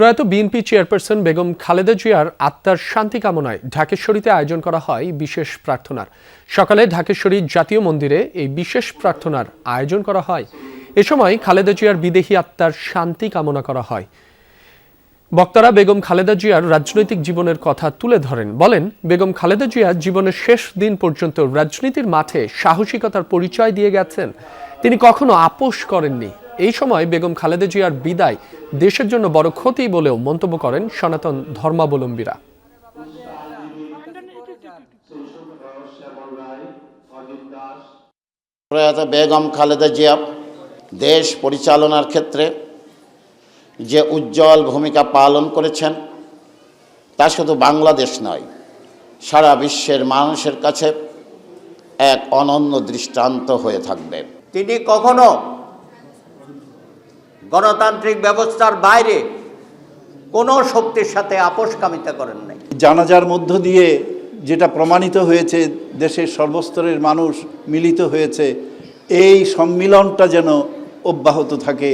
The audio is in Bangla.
প্রয়াত বিএনপি চেয়ারপারসন বেগম খালেদা জিয়ার আত্মার শান্তি কামনায় ঢাকেশ্বরীতে আয়োজন করা হয় বিশেষ প্রার্থনার। সকালে ঢাকেশ্বরী জাতীয় মন্দিরে এই বিশেষ প্রার্থনার আয়োজন করা হয়। এ সময় খালেদা জিয়ার বিদেহী আত্মার শান্তি কামনা করা হয়। বক্তারা বেগম খালেদা জিয়ার রাজনৈতিক জীবনের কথা তুলে ধরেন। বলেন, বেগম খালেদা জিয়া জীবনের শেষ দিন পর্যন্ত রাজনীতির মাঠে সাহসিকতার পরিচয় দিয়ে গেছেন। তিনি কখনো আপোষ করেননি। এই সময় বেগম খালেদা জিয়ার বিদায় দেশের জন্য বড় ক্ষতি বলেও মন্তব্য করেন সনাতন ধর্মাবলম্বীরা। প্রয়াত বেগম খালেদা জিয়া দেশ পরিচালনার ক্ষেত্রে যে উজ্জ্বল ভূমিকা পালন করেছেন তা শুধু বাংলাদেশ নয় সারা বিশ্বের মানুষের কাছে এক অনন্য দৃষ্টান্ত হয়ে থাকবে। তিনি কখনো গণতান্ত্রিক ব্যবস্থার বাইরে কোনো শক্তির সাথে আপোষকামিতা করেন নাই। জানাজার মধ্য দিয়ে যেটা প্রমাণিত হয়েছে, দেশের সর্বস্তরের মানুষ মিলিত হয়েছে, এই সম্মিলনটা যেন অব্যাহত থাকে।